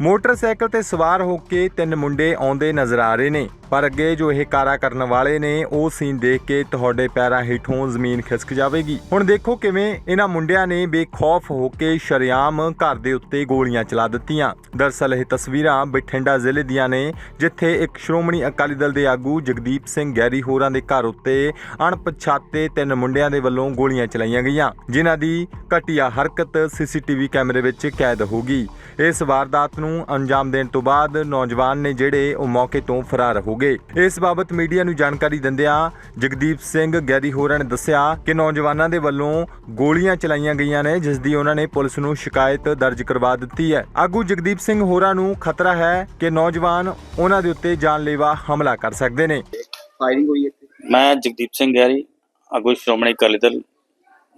Motorcycle ਤੇ ਸਵਾਰ ਹੋ ਕੇ ਤਿੰਨ ਮੁੰਡੇ ਆਉਂਦੇ ਨਜ਼ਰ ਆ ਰਹੇ ਨੇ, ਪਰ ਅੱਗੇ ਜੋ ਇਹ ਕਾਰਾ ਕਰਨ ਵਾਲੇ ਨੇ, ਉਹ ਸੀਨ ਦੇਖ ਕੇ ਤੁਹਾਡੇ ਪੈਰਾਂ ਹੇਠੋਂ ਜ਼ਮੀਨ ਖਿਸਕ ਜਾਵੇਗੀ। ਹੁਣ ਦੇਖੋ ਕਿਵੇਂ ਇਹਨਾਂ ਮੁੰਡਿਆਂ ਨੇ ਬੇਖੌਫ ਹੋ ਕੇ ਸ਼ਰੇਆਮ ਘਰ ਦੇ ਉੱਤੇ ਗੋਲੀਆਂ ਚਲਾ ਦਿੱਤੀਆਂ। ਦਰਸਲ ਇਹ ਤਸਵੀਰਾਂ ਬਠਿੰਡਾ ਜ਼ਿਲ੍ਹੇ ਦੀਆਂ ਨੇ, ਜਿੱਥੇ ਇੱਕ ਸ਼੍ਰੋਮਣੀ ਅਕਾਲੀ ਦਲ ਦੇ ਆਗੂ ਜਗਦੀਪ ਸਿੰਘ ਗੈਰੀ ਹੋਰਾਂ ਦੇ ਘਰ ਉੱਤੇ ਅਣਪਛਾਤੇ ਤਿੰਨ ਮੁੰਡਿਆਂ ਦੇ ਵੱਲੋਂ ਗੋਲੀਆਂ ਚਲਾਈਆਂ ਗਈਆਂ, ਜਿਨ੍ਹਾਂ ਦੀ ਘਟੀਆ ਹਰਕਤ ਸੀਸੀਟੀਵੀ ਕੈਮਰੇ ਵਿੱਚ ਕੈਦ ਹੋ ਗਈ। ਇਸ ਵਾਰਦਾਤ ਨੂੰ ਅੰਜਾਮ ਦੇਣ ਤੋਂ ਬਾਅਦ ਨੌਜਵਾਨ ਨੇ ਜਿਹੜੇ ਉਹ ਮੌਕੇ ਤੋਂ ਫਰਾਰ ਹੋ ਗਏ। ਇਸ ਬਾਬਤ ਮੀਡੀਆ ਨੂੰ ਜਾਣਕਾਰੀ ਦਿੰਦਿਆਂ ਜਗਦੀਪ ਸਿੰਘ ਗੈਰੀ ਹੋਰਾਂ ਨੇ ਦੱਸਿਆ ਕਿ ਨੌਜਵਾਨਾਂ ਦੇ ਵੱਲੋਂ ਗੋਲੀਆਂ ਚਲਾਈਆਂ ਗਈਆਂ ਨੇ ਜਿਸ ਦੀ ਉਹਨਾਂ ਨੇ ਪੁਲਿਸ ਨੂੰ ਸ਼ਿਕਾਇਤ ਦਰਜ ਕਰਵਾ ਦਿੱਤੀ ਹੈ। ਆਗੂ ਜਗਦੀਪ ਸਿੰਘ ਹੋਰਾਂ ਨੂੰ ਖਤਰਾ ਹੈ ਕਿ ਨੌਜਵਾਨ ਉਹਨਾਂ ਦੇ ਉੱਤੇ ਜਾਨਲੇਵਾ ਹਮਲਾ ਕਰ ਸਕਦੇ ਨੇ। ਫਾਇਰਿੰਗ ਹੋਈ ਇੱਥੇ? ਮੈਂ ਜਗਦੀਪ ਸਿੰਘ ਗਹਿਰੀ ਆਗੂ ਸ਼੍ਰੋਮਣੀ ਅਕਾਲੀ ਦਲ।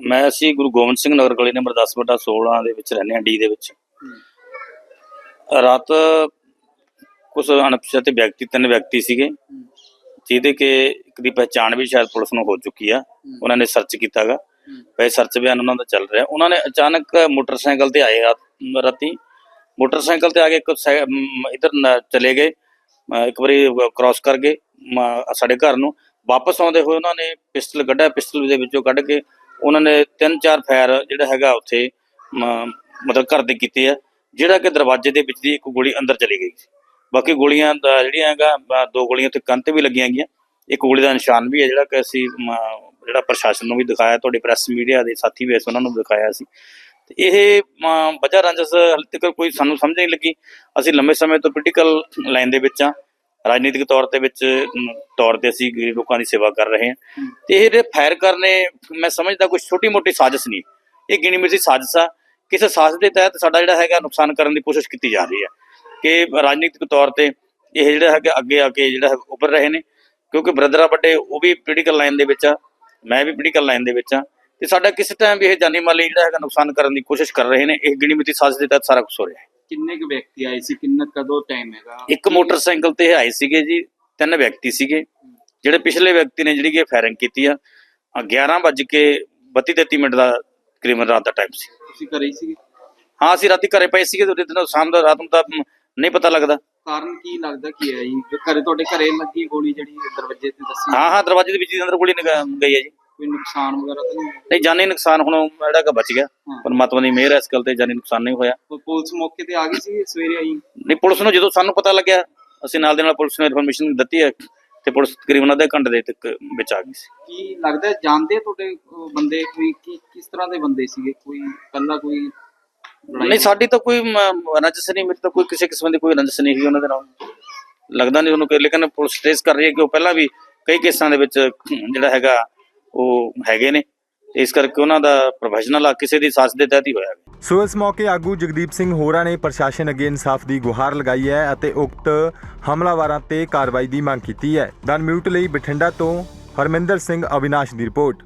ਮੈਂ ਅਸੀਂ ਗੁਰੂ ਗੋਬਿੰਦ ਸਿੰਘ ਨਗਰ ਗਲੀ ਨੰਬਰ 10 ਬਟਾ 16 ਦੇ ਵਿੱਚ ਰਹਿੰਦੇ ਹਾਂ ਡੀ ਦੇ ਵਿੱਚ। ਰਾਤ ਕੁਝ ਅਣਪਛਾਤੇ ਵਿਅਕਤੀ, ਤਿੰਨ ਵਿਅਕਤੀ ਸੀਗੇ। ਜਿਹਦੇ ਕਿ ਦੀ ਪਹਿਚਾਣ ਵੀ ਸ਼ਾਇਦ ਪੁਲਿਸ ਨੂੰ ਹੋ ਚੁੱਕੀ ਆ। ਉਹਨਾਂ ਨੇ ਸਰਚ ਕੀਤਾਗਾ। ਪਏ ਸਰਚ ਬਿਆਨ ਉਹਨਾਂ ਦਾ ਚੱਲ ਰਿਹਾ। ਉਹਨਾਂ ਨੇ ਅਚਾਨਕ ਮੋਟਰਸਾਈਕਲ ਤੇ ਆਏ ਰਾਤੀ ਮੋਟਰਸਾਈਕਲ ਤੇ ਆ ਕੇ ਇੱਕ ਸਾਈ- ਇੱਧਰ ਚਲੇ ਗਏ। ਇੱਕ ਵਾਰੀ ਕ੍ਰਾਸ ਕਰ ਗਏ ਸਾਡੇ ਘਰ ਨੂੰ। ਵਾਪਸ ਆਉਂਦੇ ਹੋਏ ਉਹਨਾਂ ਨੇ ਪਿਸਟਲ ਕੱਢਿਆ। ਪਿਸਟਲ ਦੇ ਵਿੱਚੋਂ ਕੱਢ ਕੇ ਉਹਨਾਂ ਨੇ ਤਿੰਨ ਚਾਰ ਫਾਇਰ ਜਿਹੜਾ ਹੈਗਾ ਉੱਥੇ ਮਤਲਬ ਘਰ ਦੇ ਕੀਤੇ ਆ। ਜਿਹੜਾ ਕਿ ਦਰਵਾਜ਼ੇ ਦੇ ਵਿੱਚ ਦੀ ਇੱਕ ਗੋਲੀ ਅੰਦਰ ਚਲੀ ਗਈ ਸੀ। ਬਾਕੀ ਗੋਲੀਆਂ ਦਾ ਜਿਹੜੀਆਂ ਹੈਗਾ ਦੋ ਗੋਲੀਆਂ ਤੇ ਕੰਨ ਤੇ ਵੀ ਲੱਗੀਆਂ ਗਈਆਂ ਇੱਕ ਗੋਲੀ ਦਾ ਨਿਸ਼ਾਨ ਵੀ ਹੈ ਜਿਹੜਾ ਕਿ ਅਸੀਂ ਜਿਹੜਾ ਪ੍ਰਸ਼ਾਸਨ ਨੂੰ ਵੀ ਦਿਖਾਇਆ ਤੁਹਾਡੇ ਪ੍ਰੈਸ ਮੀਡੀਆ ਦੇ ਸਾਥੀ ਵੀ ਇਸ ਉਹਨਾਂ ਨੂੰ ਦਿਖਾਇਆ ਸੀ। ਤੇ ਇਹ ਮ, ਵਜ੍ਹਾ ਰੰਜਸ ਹਾਲੇ ਤੱਕ ਕੋਈ ਸਾਨੂੰ ਸਮਝ ਨਹੀਂ ਲੱਗੀ। ਅਸੀਂ ਲੰਬੇ ਸਮੇਂ ਤੋਂ ਪੋਲੀਟੀਕਲ ਲਾਈਨ ਦੇ ਵਿੱਚ ਆ ਰਾਜਨੀਤਿਕ ਤੌਰ ਤੇ ਵਿੱਚ ਤੌਰ ਤੇ ਅਸੀਂ ਗਰੀਬ ਲੋਕਾਂ ਦੀ ਸੇਵਾ ਕਰ ਰਹੇ ਹਾਂ। ਤੇ ਇਹ ਫਾਇਰ ਕਰਨੇ ਮੈਂ ਸਮਝਦਾ ਕੋਈ ਛੋਟੀ ਮੋਟੀ ਸਾਜ਼ਿਸ਼ ਨਹੀਂ। ਇਹ ਗਿਣੀ ਮਿਣੀ ਸਾਜ਼ਿਸ਼ ਆ। ਕਿਸੇ ਸਾਜ਼ਿਸ਼ ਦੇ ਤਹਿਤ ਸਾਡਾ ਜਿਹੜਾ ਹੈਗਾ ਨੁਕਸਾਨ ਕਰਨ ਦੀ ਕੋਸ਼ਿਸ਼ ਕੀਤੀ ਜਾ ਰਹੀ ਹੈ ਕਿ ਰਾਜਨੀਤਿਕ ਤੌਰ ਤੇ ਇਹ ਜਿਹੜਾ ਹੈਗਾ ਅੱਗੇ ਆ ਕੇ ਜਿਹੜਾ ਹੈ ਉੱਭਰ ਰਹੇ ਨੇ ਕਿਉਂਕਿ ਬ੍ਰਦਰਾ ਵੱਡੇ ਉਹ ਵੀ ਪੋਲੀਟੀਕਲ ਲਾਈਨ ਦੇ ਵਿੱਚ ਆ ਮੈਂ ਵੀ ਪੋਲੀਟੀਕਲ ਲਾਈਨ ਦੇ ਵਿੱਚ ਆ ਤੇ ਸਾਡਾ ਕਿਸੇ ਟਾਈਮ ਵੀ ਇਹ ਜਾਨੀ ਮਾਲੀ ਜਿਹੜਾ ਹੈਗਾ ਨੁਕਸਾਨ ਕਰਨ ਦੀ ਕੋਸ਼ਿਸ਼ ਕਰ ਰਹੇ ਨੇ ਇਹ ਗਿਣੀ ਮਿਤੀ ਸਾਜ਼ਿਸ਼ ਦੇ ਤਹਿਤ ਸਾਰਾ ਕੁਝ ਹੋ ਰਿਹਾ ਹੈ। ਕਿੰਨੇ ਕੁ ਵਿਅਕਤੀ ਆਏ ਸੀ ਕਿੰਨਾ ਕਦੋਂ ਟਾਈਮ ਹੈਗਾ? ਇੱਕ ਮੋਟਰਸਾਈਕਲ ਤੇ ਆਏ ਸੀਗੇ ਜੀ ਤਿੰਨ ਵਿਅਕਤੀ ਸੀਗੇ ਜਿਹੜੇ ਪਿਛਲੇ ਵਿਅਕਤੀ ਨੇ ਜਿਹੜੀ ਕਿ ਫਾਇਰਿੰਗ ਕੀਤੀ ਆ 11 ਵੱਜ ਕੇ 32 33 ਮਿੰਟ ਦਾ ਕਰੀਬਨ ਰਾਤ ਦਾ ਟਾਈਮ ਸੀ। ਤੁਸੀਂ ਘਰੇ ਹੀ ਸੀਗੇ? ਹਾਂ ਅਸੀਂ ਰਾਤੀ ਘਰੇ ਪਏ ਸੀਗੇ ਤੇ ਉਹਦੇ ਦਿਨ ਸ਼ਾਮ ਦਾ ਰਾਤ ਨੂੰ ਤਾਂ ਨਹੀਂ ਪਤਾ ਲੱਗਦਾ। ਕਾਰਨ ਕੀ ਲੱਗਦਾ ਕੀ ਹੈ ਜੀ? ਜੋ ਘਰੇ ਤੁਹਾਡੇ ਘਰੇ ਲੱਗੀ ਗੋਲੀ ਜਿਹੜੀ ਦਰਵਾਜ਼ੇ ਤੇ ਦੱਸੀ ਹਾਂ ਹਾਂ ਦਰਵਾਜ਼ੇ ਦੇ ਵਿੱਚ ਦੀ ਅੰਦਰ ਗੋਲੀ ਨਿਕਲ ਗਈ ਹੈ ਜੀ। ਕੋਈ ਨੁਕਸਾਨ ਵਗੈਰਾ ਤਾਂ ਨਹੀਂ ਹੋਇਆ? ਨਹੀਂ ਜਾਨੀ ਨੁਕਸਾਨ ਹੁਣ ਜਿਹੜਾ ਕਿ ਬਚ ਗਿਆ। ਹਾਂ। ਪਰਮਾਤਮਾ ਦੀ ਮਿਹਰ ਹੈ ਇਸ ਗੱਲ ਤੇ ਜਾਨੀ ਨੁਕਸਾਨ ਨਹੀਂ ਹੋਇਆ। ਕੋਈ ਪੁਲਿਸ ਮੌਕੇ ਤੇ ਆ ਗਈ ਸੀ ਸਵੇਰੇ ਆਈ? ਨਹੀਂ ਪੁਲਿਸ ਨੂੰ ਜਦੋਂ ਸਾਨੂੰ ਪਤਾ ਲੱਗਿਆ ਅਸੀਂ ਨਾਲ ਦੇ ਨਾਲ ਪੁਲਿਸ ਨੂੰ ਇਨਫੋਰਮੇਸ਼ਨ ਦਿੱਤੀ ਹੈ। ਤੇ ਪੁਲਿਸ ਤਕਰੀਬਨ ਅੱਧੇ ਘੰਟੇ ਦੇ ਤੱਕ ਵਿੱਚ ਆ ਗਈ ਸੀ। ਕੀ ਲੱਗਦਾ ਹੈ ਜਾਣਦੇ ਤੁਹਾਡੇ ਅਹ, ਬੰਦੇ ਕੋਈ ਕੀ ਕਿਸ ਤਰ੍ਹਾਂ ਦੇ ਬੰਦੇ ਸੀਗੇ? ਕੋਈ ਕੱਲਾ ਕੋਈ ਲੜਾਈ ਨਹੀਂ ਸਾਡੀ ਤਾਂ ਕੋਈ ਮ- ਰੰਜਿਸ਼ ਨਹੀਂ ਮੇਰੀ ਤਾਂ ਕੋਈ ਕਿਸੇ ਕਿਸਮ ਦੀ ਕੋਈ ਰੰਜਿਸ਼ ਨਹੀਂ ਹੈਗੀ ਉਹਨਾਂ ਦੇ ਨਾਲ। ਲੱਗਦਾ ਨਹੀਂ ਉਹਨੂੰ ਕਿ ਲੇਕਿਨ ਪੁਲਿਸ ਟ੍ਰੇਸ ਕਰ ਰਹੀ ਹੈ ਕਿ ਉਹ ਪਹਿਲਾਂ ਵੀ ਕਈ ਕੇਸਾਂ ਦੇ ਵਿੱਚ ਜਿਹੜਾ ਹੈਗਾ ਉਹ ਹੈਗੇ ਨੇ। ਇਸ ਕਰਕੇ ਉਹਨਾਂ ਦਾ ਪ੍ਰੋਫੈਸ਼ਨਲ ਆ, ਕਿਸੇ ਦੀ ਸਾਥ ਦੇ ਤਹਿਤ ਹੀ ਹੋਇਆ। ਸੋ ਇਸ ਮੌਕੇ ਆਗੂ ਜਗਦੀਪ ਸਿੰਘ ਹੋਰਾਂ ਨੇ ਪ੍ਰਸ਼ਾਸਨ ਅੱਗੇ ਇਨਸਾਫ ਦੀ ਗੁਹਾਰ ਲਗਾਈ ਹੈ ਅਤੇ ਉਕਤ ਹਮਲਾਵਰਾਂ ਤੇ ਕਾਰਵਾਈ ਦੀ ਮੰਗ ਕੀਤੀ ਹੈ। ਦਨ ਮਿਊਟ ਲਈ ਬਠਿੰਡਾ ਤੋਂ ਹਰਮਿੰਦਰ ਸਿੰਘ ਅਵਿਨਾਸ਼ ਦੀ ਰਿਪੋਰਟ।